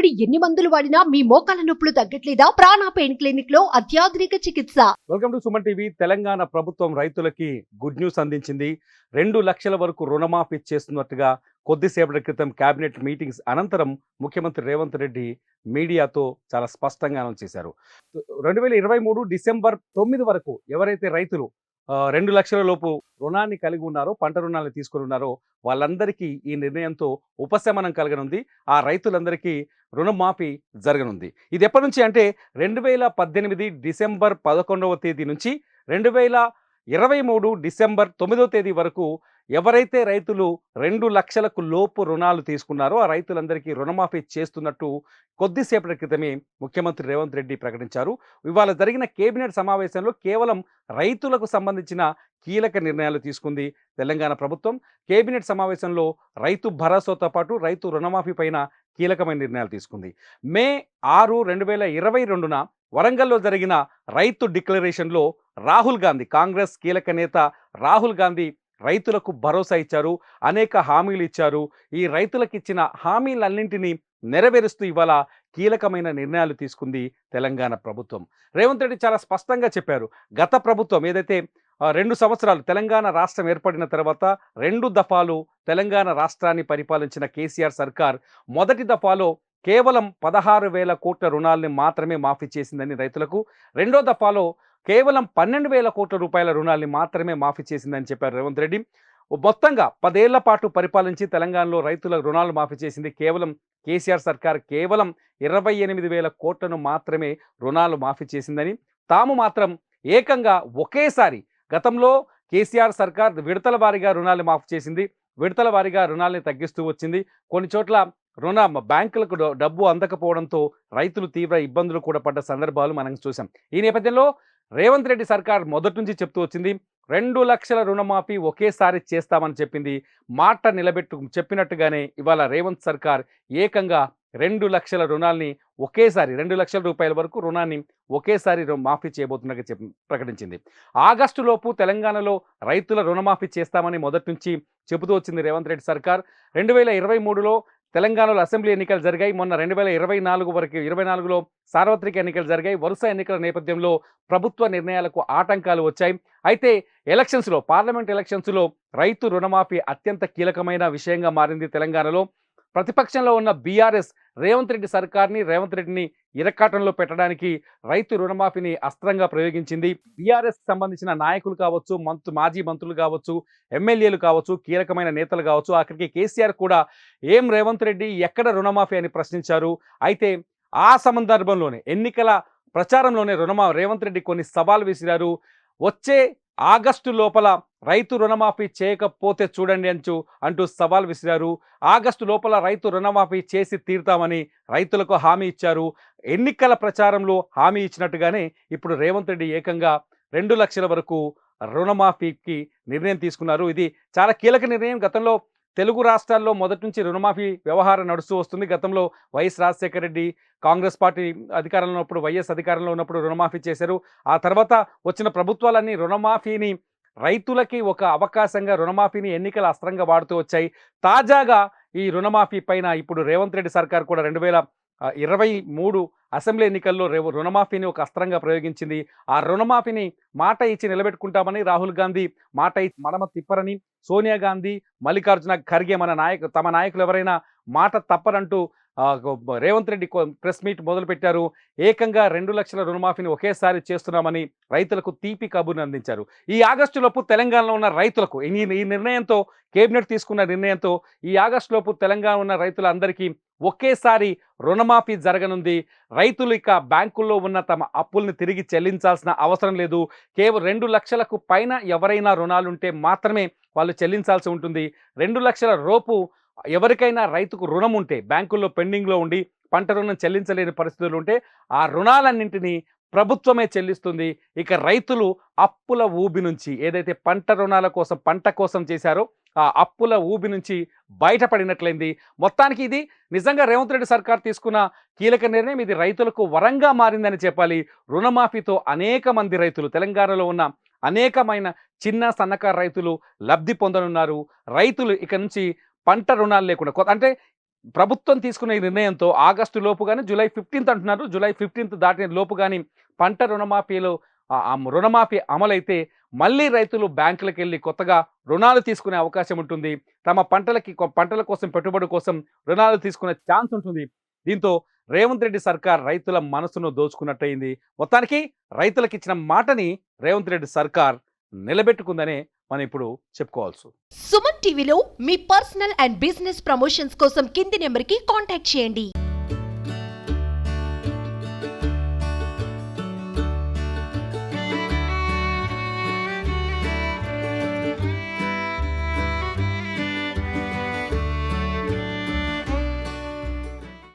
తరబడి ఎన్ని మందులు వాడినా మీ మోకాల నొప్పులు తగ్గట్లేదా? ప్రాణ పెయిన్ క్లినిక్లో అత్యాధునిక చికిత్స. Welcome to Suman TV. Telangana ప్రభుత్వం రైతులకి గుడ్ న్యూస్ అందించింది. రెండు లక్షల వరకు రుణమాఫీ చేస్తున్నట్టుగా కొద్దిసేపటి క్రితం కేబినెట్ మీటింగ్స్ అనంతరం ముఖ్యమంత్రి రేవంత్ రెడ్డి మీడియాతో చాలా స్పష్టంగా అనౌన్స్ చేశారు. రెండు వేల ఇరవై మూడు డిసెంబర్ తొమ్మిది వరకు ఎవరైతే రైతులు రెండు లక్షల లోపు రుణాన్ని కలిగి ఉన్నారో పంట రుణాలు తీసుకుని ఉన్నారో వాళ్ళందరికీ ఈ నిర్ణయంతో ఉపశమనం కలగనుంది. ఆ రైతులందరికీ రుణమాఫీ జరగనుంది. ఇది ఎప్పటి నుంచి అంటే రెండు వేల పద్దెనిమిది డిసెంబర్ పదకొండవ తేదీ నుంచి రెండు వేల ఇరవై మూడు డిసెంబర్ తొమ్మిదవ తేదీ వరకు ఎవరైతే రైతులు రెండు లక్షలకు లోపు రుణాలు తీసుకున్నారో ఆ రైతులందరికీ రుణమాఫీ చేస్తున్నట్టు కొద్దిసేపటి క్రితమే ముఖ్యమంత్రి రేవంత్ రెడ్డి ప్రకటించారు. ఇవాళ జరిగిన కేబినెట్ సమావేశంలో కేవలం రైతులకు సంబంధించిన కీలక నిర్ణయాలు తీసుకుంది తెలంగాణ ప్రభుత్వం. కేబినెట్ సమావేశంలో రైతు భరోసాతో పాటు రైతు రుణమాఫీ పైన కీలకమైన నిర్ణయాలు తీసుకుంది. మే ఆరు రెండు వేల ఇరవై రెండున వరంగల్లో జరిగిన రైతు డిక్లరేషన్లో రాహుల్ గాంధీ కాంగ్రెస్ కీలక నేత రాహుల్ గాంధీ రైతులకు భరోసా ఇచ్చారు అనేక హామీలు ఇచ్చారు. ఈ రైతులకు ఇచ్చిన హామీలన్నింటినీ నెరవేరుస్తూ ఇవాళ కీలకమైన నిర్ణయాలు తీసుకుంది తెలంగాణ ప్రభుత్వం. రేవంత్ రెడ్డి చాలా స్పష్టంగా చెప్పారు. గత ప్రభుత్వం ఏదైతే రెండు సంవత్సరాలు తెలంగాణ రాష్ట్రం ఏర్పడిన తర్వాత రెండు దఫాలు తెలంగాణ రాష్ట్రాన్ని పరిపాలించిన కేసీఆర్ సర్కార్ మొదటి దఫాలో కేవలం పదహారు వేల కోట్ల రుణాలని మాత్రమే మాఫీ చేసిందని రైతులకు రెండో దఫాలో కేవలం పన్నెండు వేల కోట్ల రూపాయల రుణాల్ని మాత్రమే మాఫీ చేసిందని చెప్పారు రేవంత్ రెడ్డి. మొత్తంగా పదేళ్ళ పాటు పరిపాలించి తెలంగాణలో రైతుల రుణాలు మాఫీ చేసింది కేవలం కేసీఆర్ సర్కార్. కేవలం ఇరవై ఎనిమిది వేల కోట్లను మాత్రమే రుణాలు మాఫీ చేసిందని. తాము మాత్రం ఏకంగా ఒకేసారి గతంలో కేసీఆర్ సర్కార్ విడతల వారీగా రుణాలు మాఫీ చేసింది. విడతల వారీగా రుణాల్ని తగ్గిస్తూ వచ్చింది. కొన్ని చోట్ల రుణ బ్యాంకులకు డబ్బు అందకపోవడంతో రైతులు తీవ్ర ఇబ్బందులు కూడా పడ్డ సందర్భాలు మనం చూసాం ఈ నేపథ్యంలో రేవంత్ రెడ్డి సర్కార్ మొదటి నుంచి చెప్తూ వచ్చింది రెండు లక్షల రుణమాఫీ ఒకేసారి చేస్తామని చెప్పింది. మాట నిలబెట్టు చెప్పినట్టుగానే ఇవాళ రేవంత్ సర్కార్ ఏకంగా రెండు లక్షల రుణాల్ని ఒకేసారి రెండు లక్షల రూపాయల వరకు రుణాన్ని ఒకేసారి మాఫీ చేయబోతున్నట్టు చెప్ ప్రకటించింది. ఆగస్టు లోపు తెలంగాణలో రైతుల రుణమాఫీ చేస్తామని మొదటి నుంచి చెబుతూ వచ్చింది రేవంత్ రెడ్డి సర్కార్. రెండు వేల ఇరవై మూడులో తెలంగాణలో అసెంబ్లీ ఎన్నికలు జరిగాయి. మొన్న రెండు వేల ఇరవై నాలుగు వరకు ఇరవై నాలుగులో సార్వత్రిక ఎన్నికలు జరిగాయి. వరుస ఎన్నికల నేపథ్యంలో ప్రభుత్వ నిర్ణయాలకు ఆటంకాలు వచ్చాయి. అయితే ఎలక్షన్స్లో పార్లమెంట్ ఎలక్షన్స్లో రైతు రుణమాఫీ అత్యంత కీలకమైన విషయంగా మారింది తెలంగాణలో. ప్రతిపక్షంలో ఉన్న బీఆర్ఎస్ రేవంత్ రెడ్డి సర్కార్ని రేవంత్ రెడ్డిని ఇరకాటంలో పెట్టడానికి రైతు రుణమాఫీని అస్త్రంగా ప్రయోగించింది. బీఆర్ఎస్ సంబంధించిన నాయకులు కావచ్చు మంత్రు మాజీ మంత్రులు కావచ్చు ఎమ్మెల్యేలు కావచ్చు కీలకమైన నేతలు కావచ్చు అక్కడికి కేసీఆర్ కూడా ఏం రేవంత్ రెడ్డి ఎక్కడ రుణమాఫీ అని ప్రశ్నించారు? అయితే ఆ సందర్భంలోనే ఎన్నికల ప్రచారంలోనే రుణమా రేవంత్ రెడ్డి కొన్ని సవాల్ విసిరారు. వచ్చే ఆగస్టు లోపల రైతు రుణమాఫీ చేయకపోతే చూడండి అంచు అంటూ సవాల్ విసిరారు. ఆగస్టు లోపల రైతు రుణమాఫీ చేసి తీరుతామని రైతులకు హామీ ఇచ్చారు. ఎన్నికల ప్రచారంలో హామీ ఇచ్చినట్టుగానే ఇప్పుడు రేవంత్ రెడ్డి ఏకంగా రెండు లక్షల వరకు రుణమాఫీకి నిర్ణయం తీసుకున్నారు. ఇది చాలా కీలక నిర్ణయం. గతంలో తెలుగు రాష్ట్రాల్లో మొదటి నుంచి రుణమాఫీ వ్యవహారం నడుస్తూ వస్తుంది. గతంలో వైఎస్ రాజశేఖర రెడ్డి కాంగ్రెస్ పార్టీ అధికారంలో ఉన్నప్పుడు వైఎస్ అధికారంలో ఉన్నప్పుడు రుణమాఫీ చేశారు. ఆ తర్వాత వచ్చిన ప్రభుత్వాలన్నీ రుణమాఫీని రైతులకి ఒక అవకాశంగా రుణమాఫీని ఎన్నికల అస్త్రంగా వాడుతూ వచ్చాయి. తాజాగా ఈ రుణమాఫీ పైన ఇప్పుడు రేవంత్ రెడ్డి సర్కార్ కూడా రెండు వేల ఇరవై మూడు అసెంబ్లీ ఎన్నికల్లో రుణమాఫీని ఒక అస్త్రంగా ప్రయోగించింది. ఆ రుణమాఫీని మాట ఇచ్చి నిలబెట్టుకుంటామని రాహుల్ గాంధీ మాట ఇచ్చి మడమ తిప్పరని సోనియా గాంధీ మల్లికార్జున ఖర్గే మన నాయకు తమ నాయకులు ఎవరైనా మాట తప్పరంటూ రేవంత్ రెడ్డి ప్రెస్ మీట్ మొదలుపెట్టారు. ఏకంగా రెండు లక్షల రుణమాఫీని ఒకేసారి చేస్తున్నామని రైతులకు తీపి కబుర్ని అందించారు. ఈ ఆగస్టులోపు తెలంగాణలో ఉన్న రైతులకు ఈ నిర్ణయంతో కేబినెట్ తీసుకున్న నిర్ణయంతో ఈ ఆగస్టులోపు తెలంగాణ ఉన్న రైతులందరికీ ఒకేసారి రుణమాఫీ జరగనుంది. రైతులు ఇక బ్యాంకుల్లో ఉన్న తమ అప్పుల్ని తిరిగి చెల్లించాల్సిన అవసరం లేదు. కేవలం రెండు లక్షలకు పైన ఎవరైనా రుణాలుంటే మాత్రమే వాళ్ళు చెల్లించాల్సి ఉంటుంది. రెండు లక్షల లోపు ఎవరికైనా రైతుకు రుణం ఉంటే బ్యాంకుల్లో పెండింగ్లో ఉండి పంట రుణం చెల్లించలేని పరిస్థితులు ఉంటే ఆ రుణాలన్నింటినీ ప్రభుత్వమే చెల్లిస్తుంది. ఇక రైతులు అప్పుల ఊబి నుంచి ఏదైతే పంట రుణాల కోసం పంట కోసం చేశారో ఆ అప్పుల ఊబి నుంచి బయటపడినట్లయింది. మొత్తానికి ఇది నిజంగా రేవంత్ రెడ్డి సర్కార్ తీసుకున్న కీలక నిర్ణయం. ఇది రైతులకు వరంగా మారిందని చెప్పాలి. రుణమాఫీతో అనేక మంది రైతులు తెలంగాణలో ఉన్న అనేకమైన చిన్న సన్నకారు రైతులు లబ్ధి పొందనున్నారు. రైతులు ఇక నుంచి పంట రుణాలు లేకుండా అంటే ప్రభుత్వం తీసుకునే నిర్ణయంతో ఆగస్టు లోపు కానీ జూలై ఫిఫ్టీన్త్ అంటున్నారు. జూలై ఫిఫ్టీన్త్ దాటిన లోపు కానీ పంట రుణమాఫీలో రుణమాఫీ అమలైతే మళ్ళీ రైతులు బ్యాంకులకు వెళ్ళి కొత్తగా రుణాలు తీసుకునే అవకాశం ఉంటుంది. తమ పంటలకి పంటల కోసం పెట్టుబడి కోసం రుణాలు తీసుకునే ఛాన్స్ ఉంటుంది. దీంతో రేవంత్ రెడ్డి సర్కార్ రైతుల మనసును దోచుకున్నట్టయింది. మొత్తానికి రైతులకు ఇచ్చిన మాటని రేవంత్ రెడ్డి సర్కార్ నిలబెట్టుకుందనే మనం ఇప్పుడు చెప్పుకోవాల్సి. సుమన్ టీవీలో మీ పర్సనల్ అండ్ బిజినెస్ ప్రమోషన్స్ కోసం కింది నెంబర్కి కాంటాక్ట్ చేయండి.